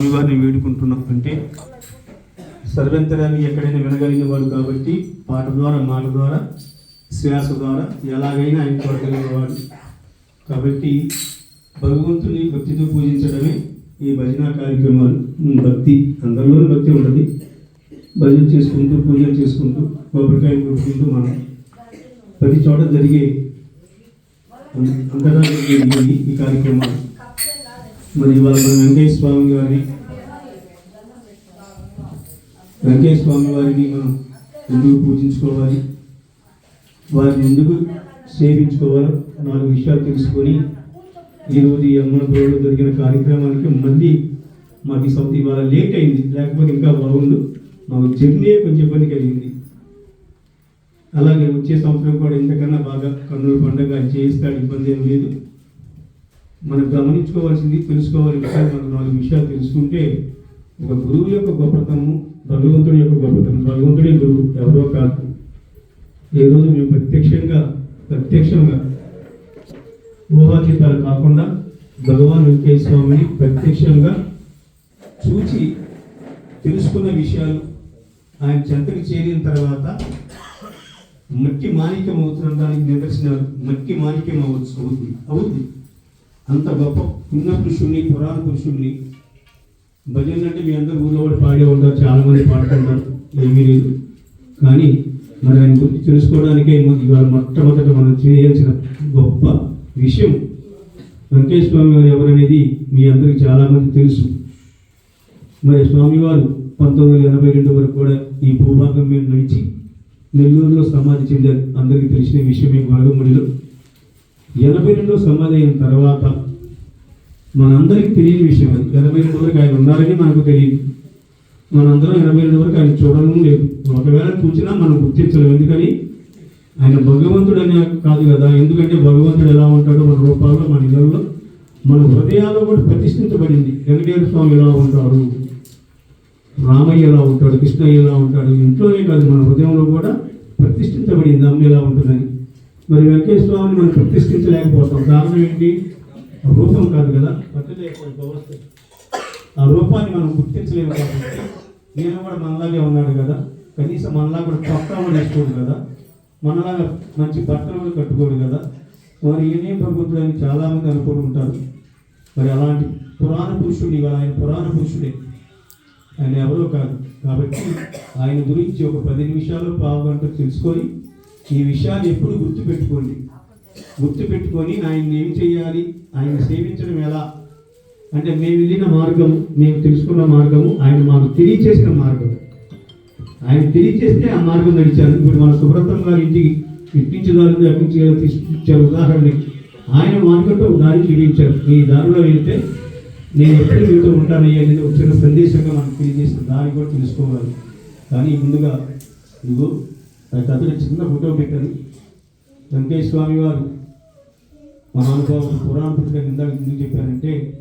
వారిని వేడుకుంటున్నాం అంటే సర్వంతరాన్ని ఎక్కడైనా వినగలిగిన వాడు కాబట్టి పాట ద్వారా మాట ద్వారా శ్వాస ద్వారా ఎలాగైనా ఆయన వాడు కాబట్టి భగవంతుని భక్తితో పూజించడమే ఈ భజన కార్యక్రమాలు. భక్తి అందరిలోనూ భక్తి ఉంటుంది. భజన చేసుకుంటూ పూజలు చేసుకుంటూ కొబ్బరికాయ కొట్టుకుంటూ మనం ప్రతి చోట జరిగే అం- అంతటా జరిగే ఈ కార్యక్రమాలు. మరి ఇవాళ మన వెంకయ్య స్వామి గారిని వెంకయ్య స్వామి వారిని మనం ఎందుకు పూజించుకోవాలి? వారిని ఎందుకు సేవించుకోవాలి నాలుగు విషయాలు తెలుసుకొని ఈరోజు ఈ అమ్మలో జరిగిన కార్యక్రమానికి మళ్ళీ మాకు ఈ సౌత్ ఇవాళ లేట్ అయింది. లేకపోతే ఇంకా బాగుండు. మాకు జర్నీ కొంచెం ఇబ్బంది కలిగింది అలాగే వచ్చే సంవత్సరం కూడా ఇంతకన్నా బాగా కన్నుల పండుగ చేయిస్తాడు ఇబ్బంది ఏం లేదు. మనం గమనించుకోవాల్సింది తెలుసుకోవాలి విషయాలు మనం నాలుగు విషయాలు తెలుసుకుంటే ఒక గురువు యొక్క గొప్పతనము భగవంతుడి యొక్క గొప్పతనం భగవంతుడే గురువు ఎవరో కాదు. ఏ రోజు మేము ప్రత్యక్షంగా ప్రత్యక్షంగా ఊహాచితాలు కాకుండా భగవాన్ వెంకయ్య స్వామిని ప్రత్యక్షంగా చూచి తెలుసుకున్న విషయాలు ఆయన చెంతకు చేరిన తర్వాత మట్టి మాణిక్యం అవుతున్న దానికి నిదర్శనాలు మట్టి మాణిక్యం అవ్వచ్చు అవుతుంది అవుతుంది అంత గొప్ప పుణ్య పురుషుణ్ణి పురాణ పురుషుణ్ణి. భజన అంటే మీ అందరు ఊళ్ళో కూడా పాడే ఉంటారు చాలా మంది పాడుతుంటారు ఏమీ లేదు. కానీ మరి ఆయన గురించి తెలుసుకోవడానికే ఇవాళ మొట్టమొదట మనం చేయాల్సిన గొప్ప విషయం. వెంకటేశ్వర స్వామి వారు ఎవరనేది మీ అందరికి చాలామంది తెలుసు. మరి స్వామివారు పంతొమ్మిది వందల ఎనభై రెండు వరకు కూడా ఈ భూభాగం మీద నడిచి నెల్లూరులో సమాధి చెందారు. అందరికీ తెలిసిన విషయమే గొడవముడిలో ఎనభై రెండులో సమాధి అయిన తర్వాత మనందరికీ తెలియని విషయం అది. ఎనభై రెండు వరకు ఆయన ఉన్నారని మనకు తెలియదు. మనందరం ఎనభై రెండు వరకు ఆయన చూడడం లేదు. ఒకవేళ చూసినా మనం గుర్తించలేము. ఎందుకని? ఆయన భగవంతుడు అనే కాదు కదా. ఎందుకంటే భగవంతుడు ఎలా ఉంటాడో మన రూపాల్లో మన ఇళ్ళల్లో మన హృదయాల్లో కూడా ప్రతిష్ఠించబడింది. వెంకటేశ్వర స్వామి ఎలా ఉంటాడు? రామయ్య ఎలా ఉంటాడు? కృష్ణయ్య ఎలా ఉంటాడు? ఇంట్లోనే కాదు మన హృదయంలో కూడా ప్రతిష్ఠించబడింది. అమ్మ ఎలా ఉంటుందని. మరి వెంకటేశ్వర స్వామిని మనం ప్రతిష్ఠించలేకపోతాం. కారణం ఏంటి? రూపం కాదు కదా పట్టలేకపోతే వ్యవస్థ. ఆ రూపాన్ని మనం గుర్తించలేము కాబట్టి నేను కూడా మనలాగే ఉన్నాడు కదా. కనీసం మనలా కూడా చొక్కా వేసుకోడు కదా. మనలాగా మంచి బట్టలు కూడా కట్టుకోడు కదా. మరి ఏనే ప్రభుత్వం అని చాలామంది ఉంటారు. మరి అలాంటి పురాణ పురుషుడు ఇవాళ ఆయన పురాణ పురుషుడే. ఆయన ఎవరో కాదు. కాబట్టి ఆయన గురించి ఒక పది నిమిషాలు పావు గంట తెలుసుకొని ఈ విషయాన్ని ఎప్పుడు గుర్తుపెట్టుకోండి. గుర్తుపెట్టుకొని ఆయన ఏం చేయాలి? ఆయన సేవించడం ఎలా? అంటే మేము వెళ్ళిన మార్గం మేము తెలుసుకున్న మార్గము ఆయన మాకు తెలియచేసిన మార్గం. ఆయన తెలియచేస్తే ఆ మార్గం నడిచారు. ఇప్పుడు మన సుబ్రతం గారి ఇంటికి ఇప్పించదారు అప్పించారు తీసుకొచ్చారు. ఉదాహరణకి ఆయన మార్గంలో ఒక దారి చూపించారు. మీ దారిలో వెళ్తే నేను ఎప్పుడు మీతో ఉంటానయ్యా అనేది ఒక చిన్న సందేశంగా మనకు తెలియజేసిన దారి కూడా తెలుసుకోవాలి. కానీ ముందుగా ఇదిగో ఆ చిన్న ఫోటో పెట్టారు వెంకటేశ్వర స్వామి వారు మహానుభావుడు పురాణ పుస్తకం ఇందాక ఎందుకు చెప్పారంటే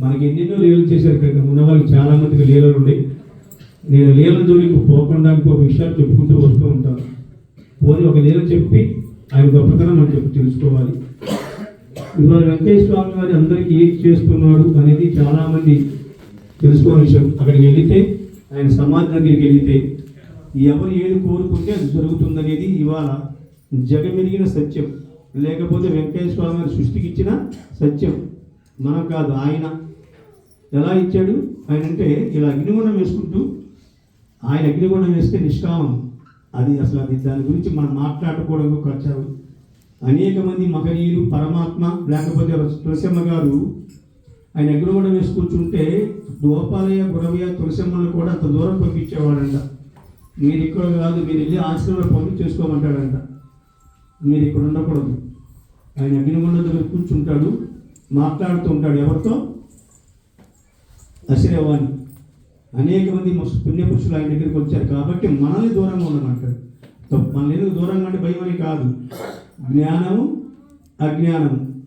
మనకి ఎన్నెన్నో లీలలు చేశారు ఇక్కడ. ఉన్న చాలామందికి చాలా లీలలు ఉన్నాయి నేను లీలల జోలికి పోకుండా ఇంకొక విషయాలు చెప్పుకుంటూ వస్తూ ఉంటాను. పోనీ ఒక లీల చెప్పి ఆయన గొప్పతనం మనం చెప్పి తెలుసుకోవాలి. ఇవాళ వెంకటేశ్వర స్వామి వారి అందరికీ ఏం చేస్తున్నాడు అనేది చాలామంది తెలుసుకోని విషయం. అక్కడికి వెళితే ఆయన సమాధి దగ్గరికి వెళితే ఎవరు ఏది కోరుకుంటే అది జరుగుతుందనేది ఇవాళ జగమెరిగిన సత్యం. లేకపోతే వెంకయ్య స్వామి సృష్టికి ఇచ్చిన సత్యం. మనం కాదు ఆయన. ఎలా ఇచ్చాడు? ఆయన అంటే ఇలా అగ్నిగుణం వేసుకుంటూ ఆయన అగ్నిగుణం వేస్తే నిష్కామం. అది అసలు అది దాని గురించి మనం మాట్లాడుకోవడం ఖర్చు అనేక మంది మహనీయులు పరమాత్మ లేకపోతే తులసమ్మ గారు ఆయన అగ్నిగుణం వేసుకూర్చుంటే దోపాలయ గురవయ్య తులసమ్మను కూడా అంత దూరం పంపించేవాడంట. మీరు ఇక్కడ కాదు మీరు వెళ్ళి ఆశ్రమంలో పంపించేసుకోమంటాడంట మీరు ఇక్కడ ఉండకూడదు. ఆయన అగ్నిగుండ దగ్గర కూర్చుంటాడు మాట్లాడుతూ ఉంటాడు. ఎవరితో? అసిరవాణి అనేక మంది మస్తు పుణ్యపురుషులు ఆయన దగ్గరికి వచ్చారు కాబట్టి మనల్ని దూరంగా ఉండమంటాడు. తప్ప- మనల్ని ఎందుకు దూరంగా అంటే భయం అని కాదు. జ్ఞానము అజ్ఞానము.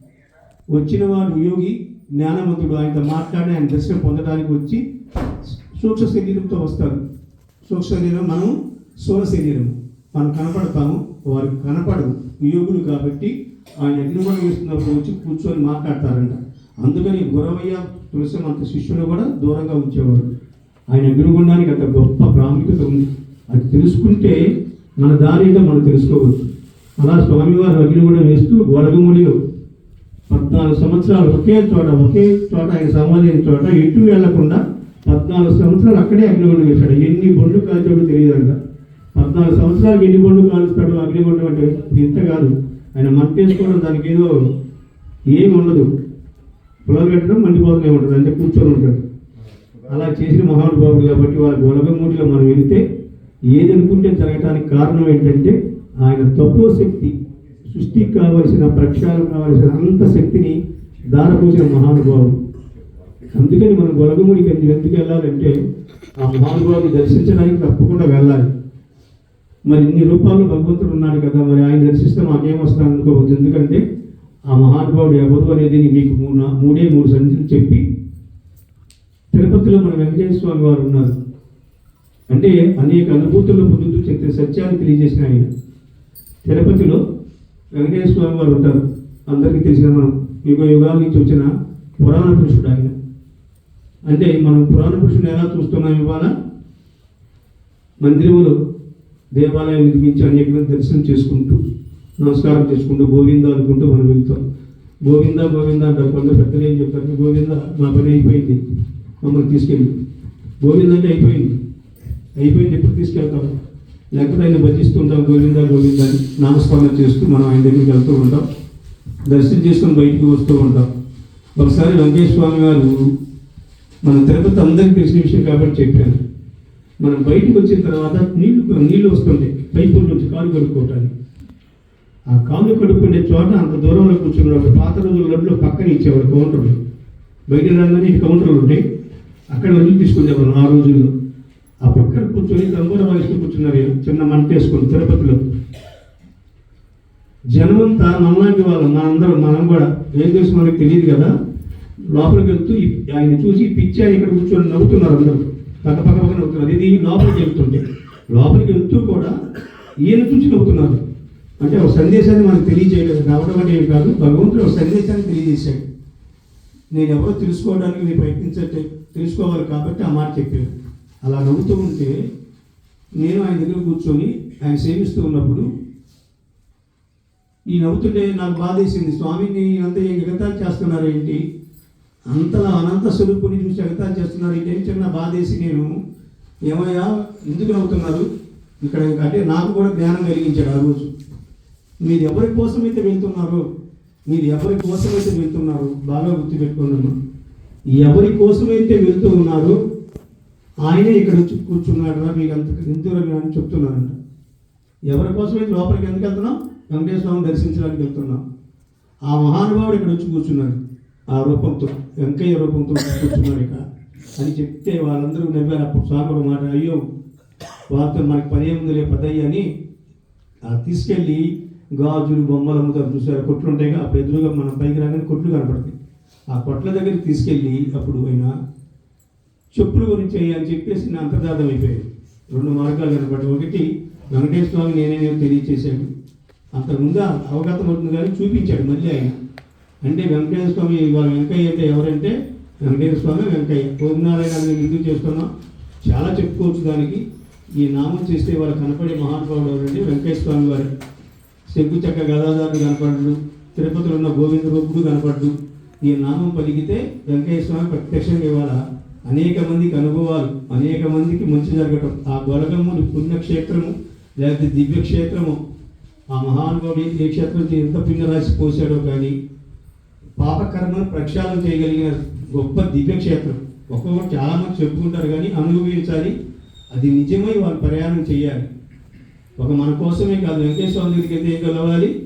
వచ్చిన వాడు యోగి జ్ఞానవంతుడు. ఆయనతో మాట్లాడి ఆయన దర్శనం పొందడానికి వచ్చి సూక్ష్మ శరీరంతో వస్తాడు. సూక్ష్మ శరీరం మనం స్థూల శరీరం. మనం కనపడతాము వారికి కనపడదు యోగులు కాబట్టి ఆయన అగ్నిగుణం వేస్తున్నప్పుడు వచ్చి కూర్చొని మాట్లాడతారంట. అందుకని గురవయ్య తులసిమంత శిష్యులు కూడా దూరంగా ఉంచేవాడు ఆయన అగ్నిగుండానికి అంత గొప్ప ప్రాముఖ్యత ఉంది. అది తెలుసుకుంటే మన దారిలో మనం తెలుసుకోవచ్చు. అలా స్వామివారు అగ్నిగుండం వేస్తూ గొలగముడిలో పద్నాలుగు సంవత్సరాలు ఒకే చోట ఒకే చోట ఆయన సమాధి చోట ఎటు వెళ్ళకుండా పద్నాలుగు సంవత్సరాలు అక్కడే అగ్నిగుండం వేశాడు ఎన్ని బొండ్లు కాల్చాడో తెలియదంట. పద్నాలుగు సంవత్సరాలకు ఎన్ని బొండ్లు కాలుస్తాడు అగ్నిగుండం అంటే ఇంత కాదు. ఆయన మంట వేసుకోవడం దానికి ఏదో ఏమి ఉండదు. పొలగట్టడం మండిపోతూనే ఉంటుంది అంటే కూర్చొని ఉంటాడు. అలా చేసిన మహానుభావుడు కాబట్టి వాళ్ళ గొలగమూడిలో మనం వెళితే ఏది అనుకుంటే జరగటానికి కారణం ఏంటంటే ఆయన తత్వ శక్తి సృష్టికి కావలసిన ప్రక్షాళన కావలసిన అంత శక్తిని దారపోసిన మహానుభావుడు. అందుకని మనం గొలగముడికి ఎందుకు ఎందుకు వెళ్ళాలంటే ఆ మహానుభావుని దర్శించడానికి తప్పకుండా వెళ్ళాలి. మరి ఇన్ని రూపాల్లో భగవంతుడు ఉన్నాడు కదా మరి ఆయన దర్శిస్తే మాకేం వస్తాను అనుకోవద్దు. ఎందుకంటే ఆ మహానుభావుడు ఎవరు అనేది మీకు మూడు మూడే మూడు సంచులు చెప్పి తిరుపతిలో మన వెంకటేశ్వర స్వామి వారు ఉన్నారు. అంటే అనేక అనుభూతులు పొందుతూ చెప్తే సత్యాన్ని తెలియజేసిన ఆయన. తిరుపతిలో వెంకటేశ్వర స్వామి వారు ఉంటారు. అందరికీ తెలిసిన మనం యుగ యుగాల నుంచి వచ్చిన పురాణ పురుషుడు ఆయన. అంటే మనం పురాణ పురుషుని ఎలా చూస్తున్నాం ఇవాళ? మందిరములో దేవాలయం నిర్మించి అనేక మంది దర్శనం చేసుకుంటూ నమస్కారం చేసుకుంటూ గోవింద అనుకుంటూ మనం వెళ్తాం. గోవింద గోవింద అంటారు. కొంత పెద్దలు ఏం చెప్తారు? గోవింద మా పని అయిపోయింది మమ్మల్ని తీసుకెళ్ళి. గోవింద అంటే అయిపోయింది. అయిపోయింది ఎప్పుడు తీసుకెళ్తాం? లేకపోతే ఆయన భజిస్తుంటాం గోవింద గోవింద అని నామస్మరణ చేస్తూ మనం ఆయన దగ్గరికి వెళ్తూ ఉంటాం. దర్శనం చేసుకొని బయటికి వస్తూ ఉంటాం. ఒకసారి వెంకటేశ్వర స్వామి గారు మన తిరుపతి అందరికీ తెలిసిన విషయం కాబట్టి చెప్పాను. మనం బయటకు వచ్చిన తర్వాత నీళ్ళు నీళ్ళు వస్తుంటాయి పైపుల నుంచి కాలు కడుక్కోవటానికి. ఆ కాలు కడుక్కునే చోట అంత దూరంలో కూర్చున్నాడు. పాత రోజుల్లో పక్కన ఇచ్చేవాడు కౌంటర్లు బయట రాగానే కౌంటర్లు ఉంటాయి అక్కడ వెళ్ళి తీసుకునేవాళ్ళం ఆ రోజుల్లో. ఆ పక్కన కూర్చొని తంబూర వాయిస్తూ కూర్చున్నారు చిన్న మంట వేసుకుని తిరుపతిలో. జనమంతా మనలాంటి వాళ్ళు. మనందరం మనం కూడా. ఏం తెలుసు మనకు తెలియదు కదా? లోపలికి వెళ్తూ ఆయన చూసి పిచ్చి ఆయన ఇక్కడ కూర్చొని నవ్వుతున్నారు అందరూ. పక్క పక్క పక్క నవ్వుతున్నారు. ఇది లోపలికి వెళ్తుంటే. లోపలికి వెళ్తూ కూడా ఈయన చూసి నవ్వుతున్నారు. అంటే ఒక సందేశాన్ని మనకు తెలియజేయలేదు. నవ్వడం అంటే ఏం కాదు. భగవంతుడు ఒక సందేశాన్ని తెలియజేశాడు. నేను ఎవరో తెలుసుకోవడానికి నేను ప్రయత్నించట్టే తెలుసుకోవాలి కాబట్టి ఆ మాట చెప్పాను అలా నవ్వుతూ ఉంటే నేను ఆయన దగ్గర కూర్చొని ఆయన సేవిస్తూ ఉన్నప్పుడు ఈ నవ్వుతుంటే నాకు బాధ వేసింది స్వామిని అంత ఎగతాలు చేస్తున్నారు ఏంటి అంతలా అనంత స్వరూపుని చూసి ఎగతాలు చేస్తున్నారు. ఇదేం చిన్న బాధేసి నేను ఏమయ్యా ఎందుకు నవ్వుతున్నారు? ఇక్కడ అంటే నాకు కూడా జ్ఞానం కలిగించాడు ఆ రోజు. మీరు ఎవరి కోసం అయితే వెళ్తున్నారో మీరు ఎవరి కోసం అయితే వెళ్తున్నారు బాగా గుర్తుపెట్టుకున్నాను ఎవరి కోసమైతే వెళ్తూ ఉన్నారో ఆయనే ఇక్కడ వచ్చి కూర్చున్నాడు రా మీకు అంత ఎందుకు అని చెప్తున్నానంట ఎవరి కోసమైతే లోపలికి ఎందుకు వెళ్తున్నాం? వెంకటేశ్వర స్వామిని దర్శించడానికి వెళ్తున్నాం. ఆ మహానుభావుడు ఇక్కడ వచ్చి కూర్చున్నాడు ఆ రూపంతో. వెంకయ్య రూపంతో కూర్చున్నాడు ఇక. అని చెప్తే వాళ్ళందరూ నవ్వారు. అప్పుడు స్వామి మాట అయ్యో వారితో మనకి పని ఏముందిలే పదయ్య అని తీసుకెళ్ళి గాజులు బొమ్మలు అమ్ముతారు చూసారు? కొట్లు ఉంటాయిగా. అప్పుడు ఎదురుగా మనం పైకి రాగానే కొట్లు కనపడతాయి. ఆ కొట్ల దగ్గరికి తీసుకెళ్ళి అప్పుడు ఆయన చెప్పుల గురించి అని చెప్పేసి నా అంతర్దాతం అయిపోయాడు రెండు మార్గాలు కనపడి ఒకటి వెంకటేశ్వర స్వామి నేనే తెలియచేశాడు అంతకుముందు అవగతం అవుతుంది కానీ చూపించాడు మళ్ళీ ఆయన. అంటే వెంకటేశ్వర స్వామి ఇవాళ వెంకయ్య అంటే ఎవరంటే వెంకటేశ్వర స్వామి వెంకయ్య గోవినారాయణ గారిని ఎందుకు చేస్తున్నాం? చాలా చెప్పుకోవచ్చు దానికి. ఈ నామం చేస్తే వాళ్ళు కనపడే మహానుభావుడు ఎవరంటే వెంకయ్య స్వామి వారు. శంకు చక్క గదాదారుడు కనపడడు తిరుపతిలో ఉన్న గోవింద రూపుడు కనపడ్డు. ఈ నామం పలికితే వెంకయ్య స్వామి ప్రత్యక్షంగా ఇవాళ అనేక మందికి అనుభవాలు అనేక మందికి మంచి జరగటం. ఆ గొలగమ్ముడు పుణ్యక్షేత్రము లేకపోతే దివ్యక్షేత్రము. ఆ మహానుభావుడు ఏ క్షేత్రం ఎంత పుణ్యరాశి పోసాడో కానీ పాపకర్మను ప్రక్షాళన చేయగలిగిన గొప్ప దివ్యక్షేత్రం. ఒక్కొక్కరు చాలా మంది చెప్పుకుంటారు కానీ అనుభవించాలి. అది నిజమై వాళ్ళు ప్రయాణం చేయాలి. ఒక మన కోసమే కాదు వెంకటేశ్వర స్వామి దగ్గరికి అయితే ఏం కలవాలి?